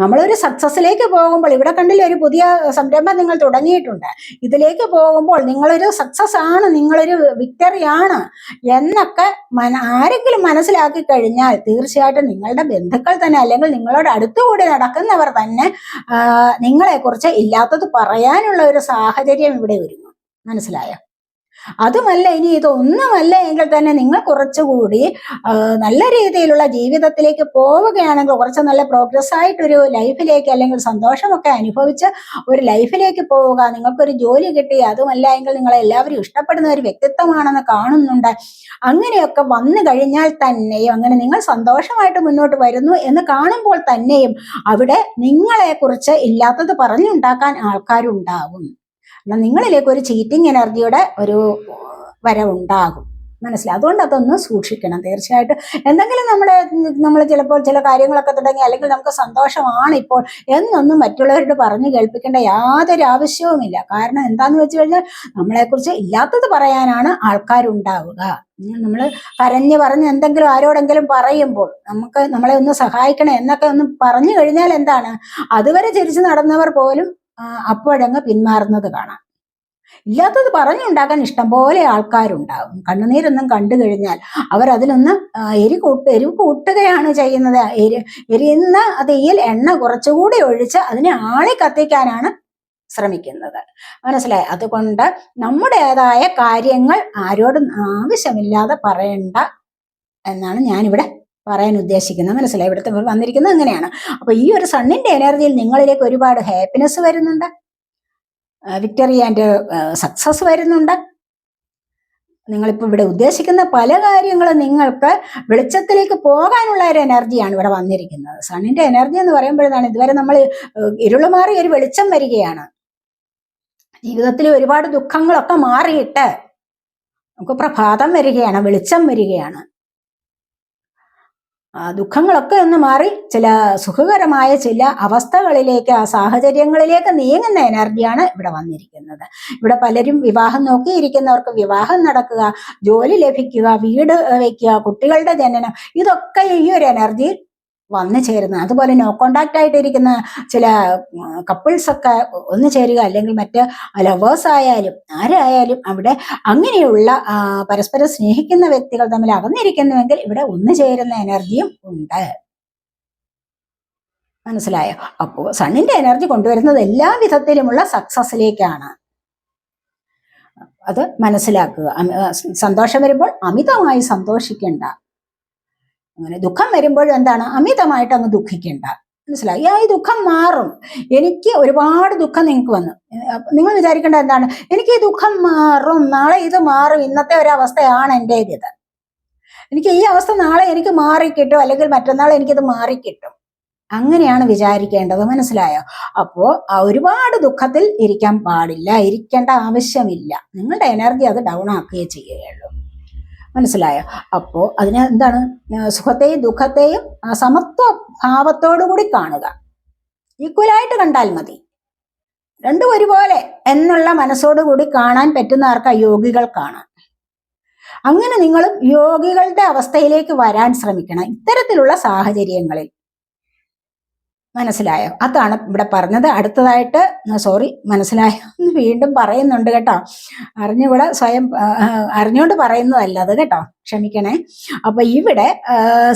നമ്മളൊരു സക്സസ്സിലേക്ക് പോകുമ്പോൾ ഇവിടെ കണ്ടില്ല ഒരു പുതിയ സംരംഭം നിങ്ങൾ തുടങ്ങിയിട്ടുണ്ട്. ഇതിലേക്ക് പോകുമ്പോൾ നിങ്ങളൊരു സക്സസ് ആണ് നിങ്ങളൊരു വിക്ടറി ആണ് എന്നൊക്കെ മന ആരെങ്കിലും മനസ്സിലാക്കി കഴിഞ്ഞാൽ തീർച്ചയായിട്ടും നിങ്ങളുടെ ബന്ധുക്കൾ തന്നെ അല്ലെങ്കിൽ നിങ്ങളോട് അടുത്തുകൂടി നടക്കുന്നവർ തന്നെ നിങ്ങളെക്കുറിച്ച് ഇല്ലാത്തത് പറയാനുള്ള ഒരു സാഹചര്യം ഇവിടെ ഒരുങ്ങും. മനസ്സിലായോ? അതുമല്ല ഇനി ഇതൊന്നുമല്ല എങ്കിൽ തന്നെ നിങ്ങൾ കുറച്ചുകൂടി നല്ല രീതിയിലുള്ള ജീവിതത്തിലേക്ക് പോവുകയാണെങ്കിൽ കുറച്ച് നല്ല പ്രോഗ്രസ് ആയിട്ടൊരു ലൈഫിലേക്ക് അല്ലെങ്കിൽ സന്തോഷമൊക്കെ അനുഭവിച്ച് ഒരു ലൈഫിലേക്ക് പോവുക നിങ്ങൾക്കൊരു ജോലി കിട്ടി അതുമല്ല എങ്കിൽ നിങ്ങളെ എല്ലാവരും ഇഷ്ടപ്പെടുന്ന ഒരു വ്യക്തിത്വമാണെന്ന് കാണുന്നുണ്ട്. അങ്ങനെയൊക്കെ വന്നു കഴിഞ്ഞാൽ തന്നെയും അങ്ങനെ നിങ്ങൾ സന്തോഷമായിട്ട് മുന്നോട്ട് വരുന്നു എന്ന് കാണുമ്പോൾ തന്നെയും അവിടെ നിങ്ങളെ കുറിച്ച് ഇല്ലാത്തത് പറഞ്ഞുണ്ടാക്കാൻ ആൾക്കാരുണ്ടാവും. എന്നാൽ നിങ്ങളിലേക്ക് ഒരു ചീറ്റിംഗ് എനർജിയുടെ ഒരു വരവുണ്ടാകും. മനസ്സിലായി? അതുകൊണ്ട് അതൊന്ന് സൂക്ഷിക്കണം. തീർച്ചയായിട്ടും എന്തെങ്കിലും നമ്മുടെ നമ്മൾ ചിലപ്പോൾ ചില കാര്യങ്ങളൊക്കെ തുടങ്ങി അല്ലെങ്കിൽ നമുക്ക് സന്തോഷമാണ് ഇപ്പോൾ എന്നൊന്നും മറ്റുള്ളവരോട് പറഞ്ഞു കേൾപ്പിക്കേണ്ട യാതൊരു ആവശ്യവുമില്ല. കാരണം എന്താന്ന് വെച്ച് കഴിഞ്ഞാൽ നമ്മളെക്കുറിച്ച് ഇല്ലാത്തത് പറയാനാണ് ആൾക്കാരുണ്ടാവുക. നമ്മൾ കരഞ്ഞ് പറഞ്ഞ് എന്തെങ്കിലും ആരോടെങ്കിലും പറയുമ്പോൾ നമുക്ക് നമ്മളെ ഒന്ന് സഹായിക്കണം എന്നൊക്കെ ഒന്ന് പറഞ്ഞു കഴിഞ്ഞാൽ എന്താണ്? അതുവരെ ചിരിച്ചു നടന്നവർ പോലും അപ്പോഴങ്ങ് പിന്മാറുന്നത് കാണാം. ഇല്ലാത്തത് പറഞ്ഞുണ്ടാക്കാൻ ഇഷ്ടം ഇഷ്ടംപോലെ ആൾക്കാരുണ്ടാവും. കണ്ണുനീരൊന്നും കണ്ടു കഴിഞ്ഞാൽ അവർ എരി കൂട്ട് എരിവ് കൂട്ടുകയാണ് ചെയ്യുന്നത്. എരി എരിയുന്ന തീയിൽ എണ്ണ കുറച്ചുകൂടി ഒഴിച്ച് അതിനെ ആളി കത്തിക്കാനാണ് ശ്രമിക്കുന്നത്. മനസ്സിലായി? അതുകൊണ്ട് നമ്മുടേതായ കാര്യങ്ങൾ ആരോടും ആവശ്യമില്ലാതെ പറയണ്ട എന്നാണ് ഞാനിവിടെ പറയാൻ ഉദ്ദേശിക്കുന്നത്. മനസ്സിലായി? ഇവിടുത്തെ വന്നിരിക്കുന്നത് അങ്ങനെയാണ് അപ്പൊ ഈ ഒരു സണ്ണിന്റെ എനർജിയിൽ നിങ്ങളിലേക്ക് ഒരുപാട് ഹാപ്പിനെസ് വരുന്നുണ്ട്. വിക്ടറി ആൻഡ് സക്സസ് വരുന്നുണ്ട്. നിങ്ങളിപ്പോൾ ഇവിടെ ഉദ്ദേശിക്കുന്ന പല കാര്യങ്ങളും നിങ്ങൾക്ക് വെളിച്ചത്തിലേക്ക് പോകാനുള്ള ഒരു എനർജിയാണ് ഇവിടെ വന്നിരിക്കുന്നത്. സണ്ണിന്റെ എനർജി എന്ന് പറയുമ്പോഴാണ് ഇതുവരെ നമ്മൾ ഇരുളുമാറി ഒരു വെളിച്ചം വരികയാണ്. ജീവിതത്തിൽ ഒരുപാട് ദുഃഖങ്ങളൊക്കെ മാറിയിട്ട് നമുക്ക് പ്രഭാതം വരികയാണ് വെളിച്ചം വരികയാണ്. ദുഃഖങ്ങളൊക്കെ ഒന്ന് മാറി ചില സുഖകരമായ ചില അവസ്ഥകളിലേക്ക് ആ സാഹചര്യങ്ങളിലേക്ക് നീങ്ങുന്ന എനർജിയാണ് ഇവിടെ വന്നിരിക്കുന്നത്. ഇവിടെ പലരും വിവാഹം നോക്കിയിരിക്കുന്നവർക്ക് വിവാഹം നടക്കുക ജോലി ലഭിക്കുക വീട് വയ്ക്കുക കുട്ടികളുടെ ജനനം ഇതൊക്കെ ഈ ഒരു എനർജിയിൽ വന്നു ചേരുന്നത്. അതുപോലെ നോ കോണ്ടാക്റ്റ് ആയിട്ടിരിക്കുന്ന ചില കപ്പിൾസ് ഒക്കെ ഒന്ന് ചേരുക അല്ലെങ്കിൽ മറ്റ് ലവേഴ്സ് ആയാലും ആരായാലും അവിടെ അങ്ങനെയുള്ള പരസ്പരം സ്നേഹിക്കുന്ന വ്യക്തികൾ തമ്മിൽ അകന്നിരിക്കുന്നുവെങ്കിൽ ഇവിടെ ഒന്നു ചേരുന്ന എനർജിയും ഉണ്ട്. മനസ്സിലായോ? അപ്പോൾ സണ്ണിന്റെ എനർജി കൊണ്ടുവരുന്നത് എല്ലാ വിധത്തിലുമുള്ള സക്സസിലേക്കാണ് അത് മനസ്സിലാക്കുക. സന്തോഷം വരുമ്പോൾ അമിതമായി സന്തോഷിക്കേണ്ട. അങ്ങനെ ദുഃഖം വരുമ്പോഴും എന്താണ്? അമിതമായിട്ട് അങ്ങ് ദുഃഖിക്കേണ്ട. മനസ്സിലായി? ആ ഈ ദുഃഖം മാറും. എനിക്ക് ഒരുപാട് ദുഃഖം നിങ്ങൾക്ക് വന്നു. നിങ്ങൾ വിചാരിക്കേണ്ട എന്താണ്? എനിക്ക് ഈ ദുഃഖം മാറും. നാളെ ഇത് മാറും. ഇന്നത്തെ ഒരവസ്ഥയാണ് എന്റെ ഇത് എനിക്ക് ഈ അവസ്ഥ നാളെ എനിക്ക് മാറിക്കിട്ടും. അല്ലെങ്കിൽ മറ്റന്നാൾ എനിക്കിത് മാറിക്കിട്ടും. അങ്ങനെയാണ് വിചാരിക്കേണ്ടത്. മനസ്സിലായോ? അപ്പോ ആ ഒരുപാട് ദുഃഖത്തിൽ ഇരിക്കാൻ പാടില്ല. ഇരിക്കേണ്ട ആവശ്യമില്ല. നിങ്ങളുടെ എനർജി അത് ഡൗൺ ആക്കുകയേ ചെയ്യുകയുള്ളൂ. മനസ്സിലായോ? അപ്പോ അതിന് എന്താണ്? സുഖത്തെയും ദുഃഖത്തെയും സമത്വ ഭാവത്തോടു കൂടി കാണുക. ഈക്വലായിട്ട് കണ്ടാൽ മതി. രണ്ടും ഒരുപോലെ എന്നുള്ള മനസ്സോടുകൂടി കാണാൻ പറ്റുന്നവർക്ക് യോഗികൾക്കാണ് അങ്ങനെ നിങ്ങളും യോഗികളുടെ അവസ്ഥയിലേക്ക് വരാൻ ശ്രമിക്കണം. ഇത്തരത്തിലുള്ള സാഹചര്യങ്ങളിൽ. മനസ്സിലായോ? അതാണ് ഇവിടെ പറഞ്ഞത്. അടുത്തതായിട്ട് സോറി മനസ്സിലായോ എന്ന് വീണ്ടും പറയുന്നുണ്ട് കേട്ടോ. അറിഞ്ഞുകൂടെ? സ്വയം അറിഞ്ഞുകൊണ്ട് പറയുന്നതല്ല അത് കേട്ടോ. ക്ഷമിക്കണേ. അപ്പൊ ഇവിടെ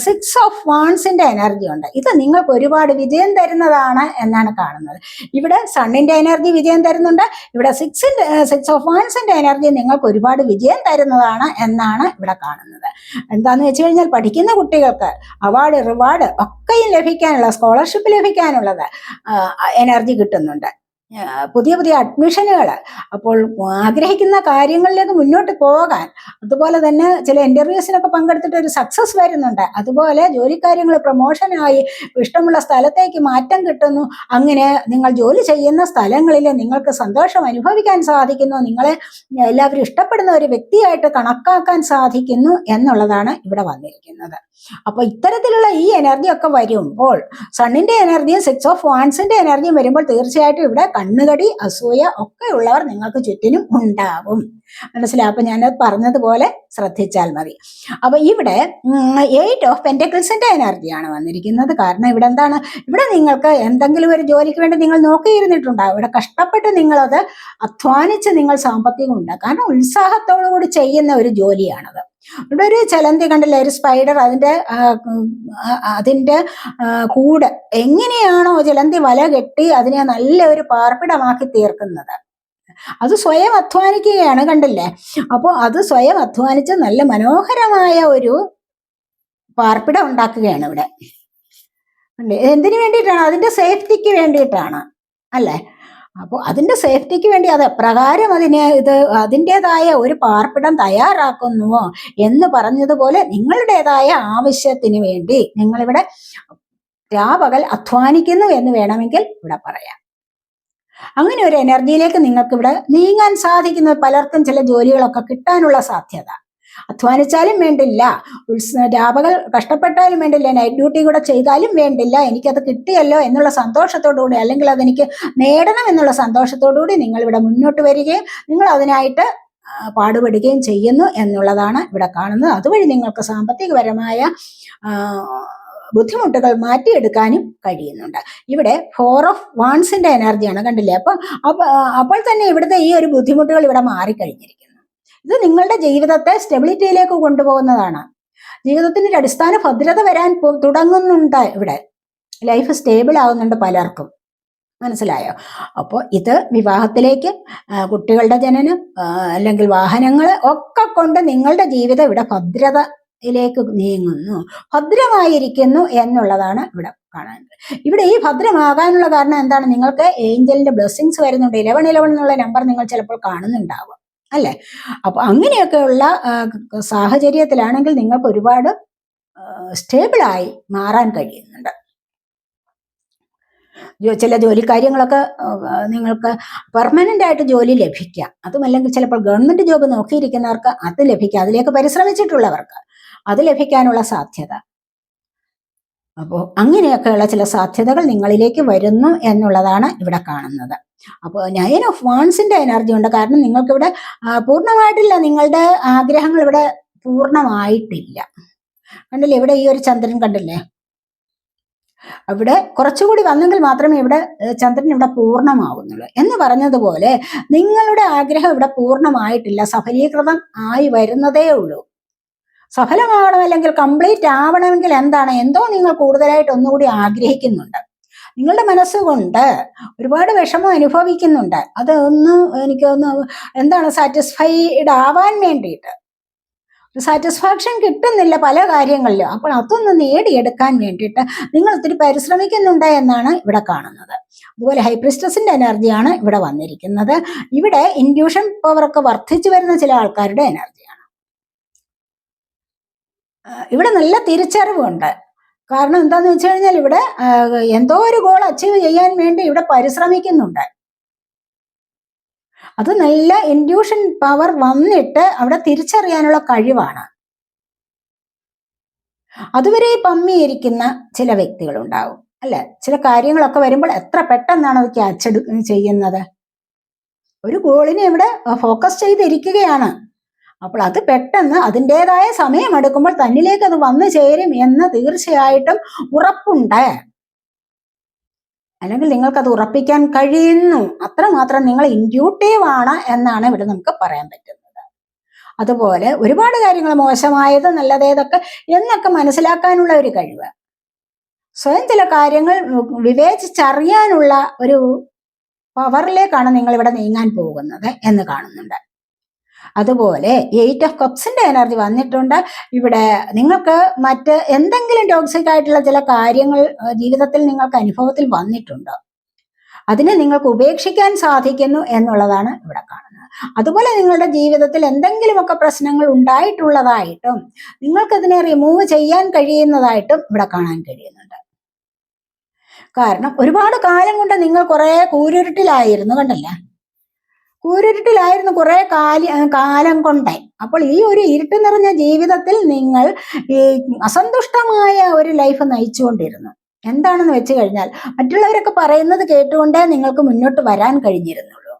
സിക്സ് ഓഫ് വാൺസിന്റെ എനർജി ഉണ്ട്. ഇത് നിങ്ങൾക്ക് ഒരുപാട് വിജയം തരുന്നതാണ് എന്നാണ് കാണുന്നത്. ഇവിടെ സണ്ണിന്റെ എനർജി വിജയം തരുന്നുണ്ട്. ഇവിടെ സിക്സിന്റെ സിക്സ് ഓഫ് വാൺസിന്റെ എനർജി നിങ്ങൾക്ക് ഒരുപാട് വിജയം തരുന്നതാണ് എന്നാണ് ഇവിടെ കാണുന്നത്. എന്താന്ന് വെച്ച് കഴിഞ്ഞാൽ പഠിക്കുന്ന കുട്ടികൾക്ക് അവാർഡ് റിവാർഡ് ഒക്കെയും ലഭിക്കാനുള്ള സ്കോളർഷിപ്പ് ലഭിക്കാനുള്ളത് എനർജി കിട്ടുന്നുണ്ട്. പുതിയ പുതിയ അഡ്മിഷനുകൾ അപ്പോൾ ആഗ്രഹിക്കുന്ന കാര്യങ്ങളിലേക്ക് മുന്നോട്ട് പോകാൻ അതുപോലെ തന്നെ ചില ഇന്റർവ്യൂസിനൊക്കെ പങ്കെടുത്തിട്ട് ഒരു സക്സസ് വരുന്നുണ്ട്. അതുപോലെ ജോലിക്കാര്യങ്ങൾ പ്രൊമോഷനായി ഇഷ്ടമുള്ള സ്ഥലത്തേക്ക് മാറ്റം കിട്ടുന്നു. അങ്ങനെ നിങ്ങൾ ജോലി ചെയ്യുന്ന സ്ഥലങ്ങളിൽ നിങ്ങൾക്ക് സന്തോഷം അനുഭവിക്കാൻ സാധിക്കുന്നു. നിങ്ങളെ എല്ലാവരും ഇഷ്ടപ്പെടുന്ന ഒരു വ്യക്തിയായിട്ട് കണക്കാക്കാൻ സാധിക്കുന്നു എന്നുള്ളതാണ് ഇവിടെ വന്നിരിക്കുന്നത്. അപ്പൊ ഇത്തരത്തിലുള്ള ഈ എനർജി ഒക്കെ വരുമ്പോൾ സണ്ണിന്റെ എനർജിയും സിക്സ് ഓഫ് വാൻസിന്റെ എനർജിയും വരുമ്പോൾ തീർച്ചയായിട്ടും ഇവിടെ കണ്ണുകടി അസൂയ ഒക്കെ ഉള്ളവർ നിങ്ങൾക്ക് ചുറ്റിനും ഉണ്ടാവും. മനസ്സിലായി അപ്പൊ ഞാൻ പറഞ്ഞതുപോലെ ശ്രദ്ധിച്ചാൽ മതി. അപ്പൊ ഇവിടെ എയ്റ്റ് ഓഫ് പെന്റക്കിൾസിന്റെ എനർജിയാണ് വന്നിരിക്കുന്നത്. കാരണം ഇവിടെ എന്താണ്? ഇവിടെ നിങ്ങൾക്ക് എന്തെങ്കിലും ഒരു ജോലിക്ക് വേണ്ടി നിങ്ങൾ നോക്കിയിരുന്നിട്ടുണ്ടാവും. ഇവിടെ കഷ്ടപ്പെട്ട് നിങ്ങളത് അധ്വാനിച്ച് നിങ്ങൾ സാമ്പത്തികം ഉണ്ടാക്കാൻ ഉത്സാഹത്തോടു കൂടി ചെയ്യുന്ന ഒരു ജോലിയാണത്. ഇവിടെ ഒരു ചലന്തി കണ്ടില്ല ഒരു സ്പൈഡർ അതിന്റെ അതിന്റെ ആ, കൂട്. എങ്ങനെയാണോ ചലന്തി വല കെട്ടി അതിനെ നല്ല ഒരു പാർപ്പിടമാക്കി തീർക്കുന്നത്. അത് സ്വയം അധ്വാനിക്കുകയാണ് കണ്ടില്ലേ? അപ്പോൾ അത് സ്വയം അധ്വാനിച്ച് നല്ല മനോഹരമായ ഒരു പാർപ്പിടം ഉണ്ടാക്കുകയാണ് ഇവിടെ. എന്തിനു വേണ്ടിയിട്ടാണ്? അതിന്റെ സേഫ്റ്റിക്ക് വേണ്ടിയിട്ടാണ്. അല്ലേ? അപ്പോൾ അതിന്റെ സേഫ്റ്റിക്ക് വേണ്ടി അത് എപ്രകാരം അതിനെ ഇത് അതിന്റെതായ ഒരു പാർപ്പിടം തയ്യാറാക്കുന്നുവോ എന്ന് പറഞ്ഞതുപോലെ നിങ്ങളുടേതായ ആവശ്യത്തിന് വേണ്ടി നിങ്ങളിവിടെ രാപകൽ അധ്വാനിക്കുന്നു എന്ന് വേണമെങ്കിൽ ഇവിടെ പറയാം. അങ്ങനെ ഒരു എനർജിയിലേക്ക് നിങ്ങൾക്ക് ഇവിടെ നീങ്ങാൻ സാധിക്കുന്ന പലർക്കും ചില ജോലികളൊക്കെ കിട്ടാനുള്ള സാധ്യത. അധ്വാനിച്ചാലും വേണ്ടില്ല. രാപകൽ കഷ്ടപ്പെട്ടാലും വേണ്ടില്ല. നൈറ്റ് ഡ്യൂട്ടി കൂടെ ചെയ്താലും വേണ്ടില്ല. എനിക്കത് കിട്ടിയല്ലോ എന്നുള്ള സന്തോഷത്തോടുകൂടി അല്ലെങ്കിൽ അതെനിക്ക് നേടണം എന്നുള്ള സന്തോഷത്തോടുകൂടി നിങ്ങൾ ഇവിടെ മുന്നോട്ട് വരികയും നിങ്ങൾ അതിനായിട്ട് പാടുപെടുകയും ചെയ്യുന്നു എന്നുള്ളതാണ് ഇവിടെ കാണുന്നത്. അതുവഴി നിങ്ങൾക്ക് സാമ്പത്തികപരമായ ബുദ്ധിമുട്ടുകൾ മാറ്റിയെടുക്കാനും കഴിയുന്നുണ്ട്. ഇവിടെ ഫോർ ഓഫ് വാൺസിന്റെ എനർജിയാണ് കണ്ടില്ലേ? അപ്പൊ അപ്പൊ- അപ്പോൾ തന്നെ ഇവിടുത്തെ ഈ ഒരു ബുദ്ധിമുട്ടുകൾ ഇവിടെ മാറിക്കഴിഞ്ഞിരിക്കുന്നു. ഇത് നിങ്ങളുടെ ജീവിതത്തെ സ്റ്റെബിലിറ്റിയിലേക്ക് കൊണ്ടുപോകുന്നതാണ്. ജീവിതത്തിന്റെ ഒരു അടിസ്ഥാന ഭദ്രത വരാൻ തുടങ്ങുന്നുണ്ട് ഇവിടെ. ലൈഫ് സ്റ്റേബിൾ ആവുന്നുണ്ട് പലർക്കും. മനസ്സിലായോ? അപ്പോൾ ഇത് വിവാഹത്തിലേക്ക് കുട്ടികളുടെ ജനനം അല്ലെങ്കിൽ വാഹനങ്ങൾ ഒക്കെ കൊണ്ട് നിങ്ങളുടെ ജീവിതം ഇവിടെ ഭദ്രതയിലേക്ക് നീങ്ങുന്നു. ഭദ്രമായിരിക്കുന്നു എന്നുള്ളതാണ് ഇവിടെ കാണാൻ. ഇവിടെ ഈ ഭദ്രമാകാനുള്ള കാരണം എന്താണ്? നിങ്ങൾക്ക് ഏഞ്ചലിന്റെ ബ്ലെസ്സിങ്സ് വരുന്നുണ്ട്. ഇലവൺ ഇലവൺ എന്നുള്ള നമ്പർ നിങ്ങൾ ചിലപ്പോൾ കാണുന്നുണ്ടാവും. അല്ലെ? അപ്പൊ അങ്ങനെയൊക്കെയുള്ള സാഹചര്യത്തിലാണെങ്കിൽ നിങ്ങൾക്ക് ഒരുപാട് സ്റ്റേബിളായി മാറാൻ കഴിയുന്നുണ്ട്. ചില ജോലി കാര്യങ്ങളൊക്കെ നിങ്ങൾക്ക് പെർമനന്റ് ആയിട്ട് ജോലി ലഭിക്കാം. അതുമല്ലെങ്കിൽ ചിലപ്പോൾ ഗവൺമെന്റ് ജോബ് നോക്കിയിരിക്കുന്നവർക്ക് അത് ലഭിക്കാം. അതിലേക്ക് പരിശ്രമിച്ചിട്ടുള്ളവർക്ക് അത് ലഭിക്കാനുള്ള സാധ്യത. അപ്പോൾ അങ്ങനെയൊക്കെയുള്ള ചില സാധ്യതകൾ നിങ്ങളിലേക്ക് വരുന്നു എന്നുള്ളതാണ് ഇവിടെ കാണുന്നത്. അപ്പോൾ നയൻ ഓഫ് വാൺസിന്റെ എനർജി ഉണ്ട്. കാരണം നിങ്ങൾക്ക് ഇവിടെ പൂർണമായിട്ടില്ല. നിങ്ങളുടെ ആഗ്രഹങ്ങൾ ഇവിടെ പൂർണമായിട്ടില്ല. കണ്ടില്ലേ? ഇവിടെ ഈ ഒരു ചന്ദ്രൻ കണ്ടില്ലേ? അവിടെ കുറച്ചുകൂടി വന്നെങ്കിൽ മാത്രമേ ഇവിടെ ചന്ദ്രൻ ഇവിടെ പൂർണമാവുന്നുള്ളൂ. എന്ന് പറഞ്ഞതുപോലെ നിങ്ങളുടെ ആഗ്രഹം ഇവിടെ പൂർണമായിട്ടില്ല. സഫലീകൃതം ആയി വരുന്നതേ ഉള്ളൂ. സഫലമാകണം അല്ലെങ്കിൽ കംപ്ലീറ്റ് ആവണമെങ്കിൽ എന്താണ്? എന്തോ നിങ്ങൾ കൂടുതലായിട്ട് ഒന്നുകൂടി ആഗ്രഹിക്കുന്നുണ്ട്. നിങ്ങളുടെ മനസ്സുകൊണ്ട് ഒരുപാട് വിഷമം അനുഭവിക്കുന്നുണ്ട്. അത് ഒന്ന് എനിക്കൊന്ന് എന്താണ് സാറ്റിസ്ഫൈഡ് ആവാൻ വേണ്ടിയിട്ട്. സാറ്റിസ്ഫാക്ഷൻ കിട്ടുന്നില്ല പല കാര്യങ്ങളിലും. അപ്പോൾ അതൊന്ന് നേടിയെടുക്കാൻ വേണ്ടിയിട്ട് നിങ്ങൾ ഒത്തിരി പരിശ്രമിക്കുന്നുണ്ട് എന്നാണ് ഇവിടെ കാണുന്നത്. അതുപോലെ ഹൈപ്രിസ്റ്റസിന്റെ എനർജിയാണ് ഇവിടെ വന്നിരിക്കുന്നത്. ഇവിടെ ഇൻഡ്യൂഷൻ പവറൊക്കെ വർദ്ധിച്ചു വരുന്ന ചില ആൾക്കാരുടെ എനർജിയാണ് ആ, ഇവിടെ നല്ല തിരിച്ചറിവുണ്ട്. കാരണം എന്താന്ന് വെച്ച് കഴിഞ്ഞാൽ ഇവിടെ എന്തോ ഒരു ഗോൾ അച്ചീവ് ചെയ്യാൻ വേണ്ടി ഇവിടെ പരിശ്രമിക്കുന്നുണ്ട്. അത് നല്ല ഇൻഡ്യൂഷൻ പവർ വന്നിട്ട് അവിടെ തിരിച്ചറിയാനുള്ള കഴിവാണ്. അതുവരെ പമ്മിയിരിക്കുന്ന ചില വ്യക്തികളുണ്ടാവും അല്ലെ? ചില കാര്യങ്ങളൊക്കെ വരുമ്പോൾ എത്ര പെട്ടെന്നാണ് അത് ക്യാച്ച് ചെയ്യുന്നത്? ഒരു ഗോളിനെ ഇവിടെ ഫോക്കസ് ചെയ്തിരിക്കുകയാണ്. അപ്പോൾ അത് പെട്ടെന്ന് അതിന്റെതായ സമയം എടുക്കുമ്പോൾ തന്നിലേക്ക് അത് വന്നു ചേരും എന്ന് തീർച്ചയായിട്ടും ഉറപ്പുണ്ട്. അല്ലെങ്കിൽ നിങ്ങൾക്ക് അത് ഉറപ്പിക്കാൻ കഴിയുന്നു. അത്രമാത്രം നിങ്ങൾ ഇൻഡ്യൂട്ടീവ് ആണ് എന്നാണ് ഇവിടെ നമുക്ക് പറയാൻ പറ്റുന്നത്. അതുപോലെ ഒരുപാട് കാര്യങ്ങൾ മോശമായത് നല്ലതേതൊക്കെ എന്നൊക്കെ മനസ്സിലാക്കാനുള്ള ഒരു കഴിവ്. സ്വയം ചില കാര്യങ്ങൾ വിവേചിച്ചറിയാനുള്ള ഒരു പവറിലേക്കാണ് നിങ്ങൾ ഇവിടെ നീങ്ങാൻ പോകുന്നത് എന്ന് കാണുന്നുണ്ട്. അതുപോലെ എയ്റ്റ് ഓഫ് കപ്സിന്റെ എനർജി വന്നിട്ടുണ്ട്. ഇവിടെ നിങ്ങൾക്ക് മറ്റ് എന്തെങ്കിലും ടോക്സിക് ആയിട്ടുള്ള ചില കാര്യങ്ങൾ ജീവിതത്തിൽ നിങ്ങൾക്ക് അനുഭവത്തിൽ വന്നിട്ടുണ്ട്? അതിനെ നിങ്ങൾക്ക് ഉപേക്ഷിക്കാൻ സാധിക്കുന്നു എന്നുള്ളതാണ് ഇവിടെ കാണുന്നത്. അതുപോലെ നിങ്ങളുടെ ജീവിതത്തിൽ എന്തെങ്കിലുമൊക്കെ പ്രശ്നങ്ങൾ ഉണ്ടായിട്ടുള്ളതായിട്ടും നിങ്ങൾക്കതിനെ റിമൂവ് ചെയ്യാൻ കഴിയുന്നതായിട്ടും ഇവിടെ കാണാൻ കഴിയുന്നുണ്ട്. കാരണം ഒരുപാട് കാലം കൊണ്ട് നിങ്ങൾ കുറെ കൂരുരുട്ടിലായിരുന്നു കണ്ടല്ലേ? കൂരുരുട്ടിലായിരുന്നു കുറെ കാലി കാലം കൊണ്ട്. അപ്പോൾ ഈ ഒരു ഇരുട്ട് നിറഞ്ഞ ജീവിതത്തിൽ നിങ്ങൾ ഈ അസന്തുഷ്ടമായ ഒരു ലൈഫ് നയിച്ചുകൊണ്ടിരുന്നു. എന്താണെന്ന് വെച്ച് കഴിഞ്ഞാൽ മറ്റുള്ളവരൊക്കെ പറയുന്നത് കേട്ടുകൊണ്ടേ നിങ്ങൾക്ക് മുന്നോട്ട് വരാൻ കഴിഞ്ഞിരുന്നുള്ളൂ.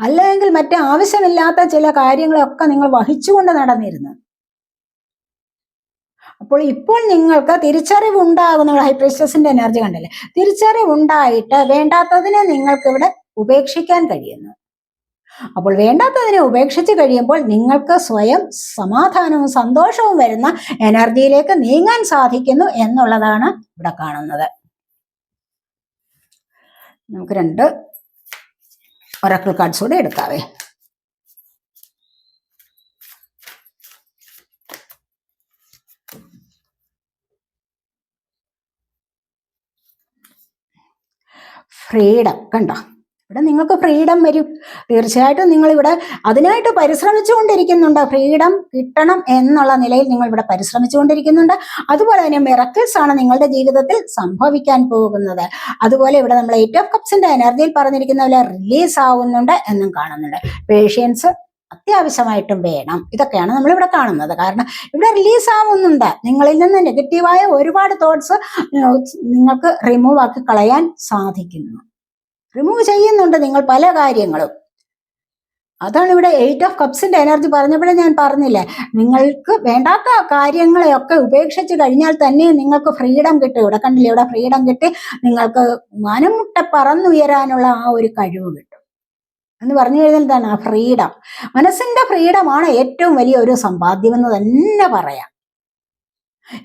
അല്ലെങ്കിൽ മറ്റേ ആവശ്യമില്ലാത്ത ചില കാര്യങ്ങളൊക്കെ നിങ്ങൾ വഹിച്ചുകൊണ്ട് നടന്നിരുന്നു. അപ്പോൾ ഇപ്പോൾ നിങ്ങൾക്ക് തിരിച്ചറിവ് ഉണ്ടാകുന്ന ഹൈപ്രസ്റ്റസിന്റെ എനർജി കണ്ടല്ലേ? തിരിച്ചറിവ് ഉണ്ടായിട്ട് വേണ്ടാത്തതിനെ നിങ്ങൾക്ക് ഇവിടെ ഉപേക്ഷിക്കാൻ കഴിയുന്നു. അപ്പോൾ വേണ്ടാത്തതിനെ ഉപേക്ഷിച്ച് കഴിയുമ്പോൾ നിങ്ങൾക്ക് സ്വയം സമാധാനവും സന്തോഷവും വരുന്ന എനർജിയിലേക്ക് നീങ്ങാൻ സാധിക്കുന്നു എന്നുള്ളതാണ് ഇവിടെ കാണുന്നത്. നമുക്ക് രണ്ട് ഒറക്കിൾ കാർഡ്സ് കൂടെ എടുക്കാവേ. ഫ്രീഡം കണ്ടോ? ഇവിടെ നിങ്ങൾക്ക് ഫ്രീഡം വരും. തീർച്ചയായിട്ടും നിങ്ങൾ ഇവിടെ അതിനായിട്ട് പരിശ്രമിച്ചുകൊണ്ടിരിക്കുന്നുണ്ട്. ഫ്രീഡം കിട്ടണം എന്നുള്ള നിലയിൽ നിങ്ങൾ ഇവിടെ പരിശ്രമിച്ചുകൊണ്ടിരിക്കുന്നുണ്ട്. അതുപോലെ തന്നെ മിറക്കിൾസ് ആണ് നിങ്ങളുടെ ജീവിതത്തിൽ സംഭവിക്കാൻ പോകുന്നത്. അതുപോലെ ഇവിടെ നമ്മൾ എയ്റ്റ് ഓഫ് കപ്സിന്റെ എനർജിയിൽ പറഞ്ഞിരിക്കുന്ന പോലെ റിലീസ് ആവുന്നുണ്ട് എന്നും കാണുന്നുണ്ട്. പേഷ്യൻസ് അത്യാവശ്യമായിട്ടും വേണം. ഇതൊക്കെയാണ് നമ്മൾ ഇവിടെ കാണുന്നത്. കാരണം ഇവിടെ റിലീസ് ആവുന്നുണ്ട്. നിങ്ങളിൽ നിന്ന് നെഗറ്റീവായ ഒരുപാട് തോട്ട്സ് നിങ്ങൾക്ക് റിമൂവ് ആക്കി കളയാൻ സാധിക്കുന്നു. റിമൂവ് ചെയ്യുന്നുണ്ട് നിങ്ങൾ പല കാര്യങ്ങളും. അതാണ് ഇവിടെ എയ്റ്റ് ഓഫ് കപ്സിന്റെ എനർജി പറഞ്ഞപ്പോഴേ ഞാൻ പറഞ്ഞില്ലേ നിങ്ങൾക്ക് വേണ്ടാത്ത കാര്യങ്ങളെയൊക്കെ ഉപേക്ഷിച്ച് കഴിഞ്ഞാൽ തന്നെ നിങ്ങൾക്ക് ഫ്രീഡം കിട്ടും. ഇവിടെ കണ്ടില്ലേ ഇവിടെ ഫ്രീഡം കിട്ടി നിങ്ങൾക്ക് മനമുട്ട പറന്നുയരാനുള്ള ആ ഒരു കഴിവ് കിട്ടും. എന്ന് പറഞ്ഞു കഴിഞ്ഞാൽ എന്താണ് ഫ്രീഡം മനസ്സിന്റെ ഫ്രീഡമാണ് ഏറ്റവും വലിയ ഒരു സമ്പാദ്യം എന്ന് തന്നെ പറയാം.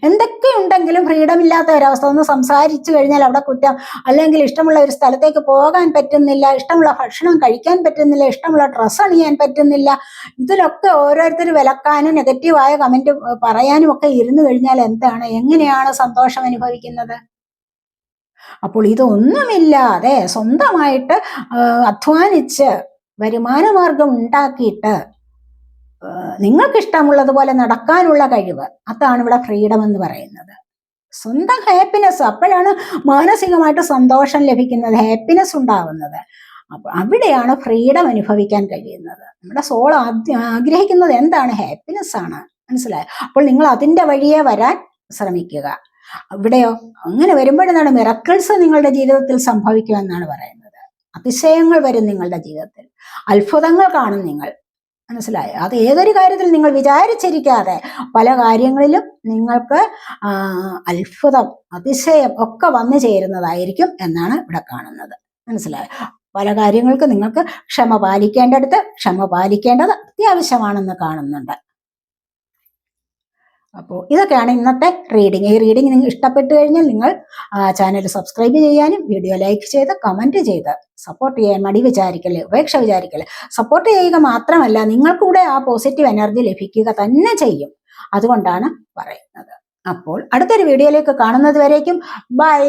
എന്തൊക്കെ ഉണ്ടെങ്കിലും ഫ്രീഡം ഇല്ലാത്ത ഒരവസ്ഥ. ഒന്ന് സംസാരിച്ചു കഴിഞ്ഞാൽ അവിടെ കുറ്റം. അല്ലെങ്കിൽ ഇഷ്ടമുള്ള ഒരു സ്ഥലത്തേക്ക് പോകാൻ പറ്റുന്നില്ല. ഇഷ്ടമുള്ള ഭക്ഷണം കഴിക്കാൻ പറ്റുന്നില്ല. ഇഷ്ടമുള്ള ഡ്രസ്സ് അണിയാൻ പറ്റുന്നില്ല. ഇതിലൊക്കെ ഓരോരുത്തർ വിലക്കാനും നെഗറ്റീവായ കമന്റ് പറയാനും ഒക്കെ ഇരുന്നു കഴിഞ്ഞാൽ എന്താണ്? എങ്ങനെയാണ് സന്തോഷം അനുഭവിക്കുന്നത്? അപ്പോൾ ഇതൊന്നുമില്ലാതെ സ്വന്തമായിട്ട് അധ്വാനിച്ച് വരുമാനമാർഗം ഉണ്ടാക്കിയിട്ട് നിങ്ങൾക്ക് ഇഷ്ടമുള്ളതുപോലെ നടക്കാനുള്ള കഴിവ്. അതാണ് ഇവിടെ ഫ്രീഡം എന്ന് പറയുന്നത്. സ്വന്തം ഹാപ്പിനെസ് അപ്പോഴാണ് മാനസികമായിട്ട് സന്തോഷം ലഭിക്കുന്നത് ഹാപ്പിനെസ് ഉണ്ടാവുന്നത്. അപ്പോൾ അവിടെയാണ് ഫ്രീഡം അനുഭവിക്കാൻ കഴിയുന്നത്. നമ്മുടെ സോൾ ആഗ്രഹിക്കുന്നത് എന്താണ്? ഹാപ്പിനെസ് ആണ്. മനസ്സിലായോ? അപ്പോൾ നിങ്ങൾ അതിന്റെ വഴിയെ വരാൻ ശ്രമിക്കുക. അവിടെയോ? അങ്ങനെ വരുമ്പോഴെന്താണ്? മിറക്കിൾസ് നിങ്ങളുടെ ജീവിതത്തിൽ സംഭവിക്കുമെന്നാണ് പറയുന്നത്. അതിശയങ്ങൾ വരും നിങ്ങളുടെ ജീവിതത്തിൽ. അത്ഭുതങ്ങൾ കാണും നിങ്ങൾ. മനസ്സിലായോ? അത് ഏതൊരു കാര്യത്തിൽ നിങ്ങൾ വിചാരിച്ചിരിക്കാതെ പല കാര്യങ്ങളിലും നിങ്ങൾക്ക് അത്ഭുതം അതിശയം ഒക്കെ വന്നു ചേരുന്നതായിരിക്കും എന്നാണ് ഇവിടെ കാണുന്നത്. മനസ്സിലായോ? പല കാര്യങ്ങൾക്ക് നിങ്ങൾക്ക് ക്ഷമ പാലിക്കേണ്ടടുത്ത് ക്ഷമ പാലിക്കേണ്ടത് അത്യാവശ്യമാണെന്ന് കാണുന്നുണ്ട്. അപ്പോൾ ഇതൊക്കെയാണ് ഇന്നത്തെ റീഡിങ് ഈ റീഡിങ് നിങ്ങൾ ഇഷ്ടപ്പെട്ടു കഴിഞ്ഞാൽ നിങ്ങൾ ചാനൽ സബ്സ്ക്രൈബ് ചെയ്യാനും വീഡിയോ ലൈക്ക് ചെയ്ത് കമന്റ് ചെയ്ത് സപ്പോർട്ട് ചെയ്യാൻ മടി വിചാരിക്കൽ ഉപേക്ഷ വിചാരിക്കൽ സപ്പോർട്ട് ചെയ്യുക മാത്രമല്ല നിങ്ങൾക്കൂടെ ആ പോസിറ്റീവ് എനർജി ലഭിക്കുക തന്നെ ചെയ്യും. അതുകൊണ്ടാണ് പറയുന്നത്. അപ്പോൾ അടുത്തൊരു വീഡിയോയിലേക്ക് കാണുന്നത് വരേക്കും ബൈ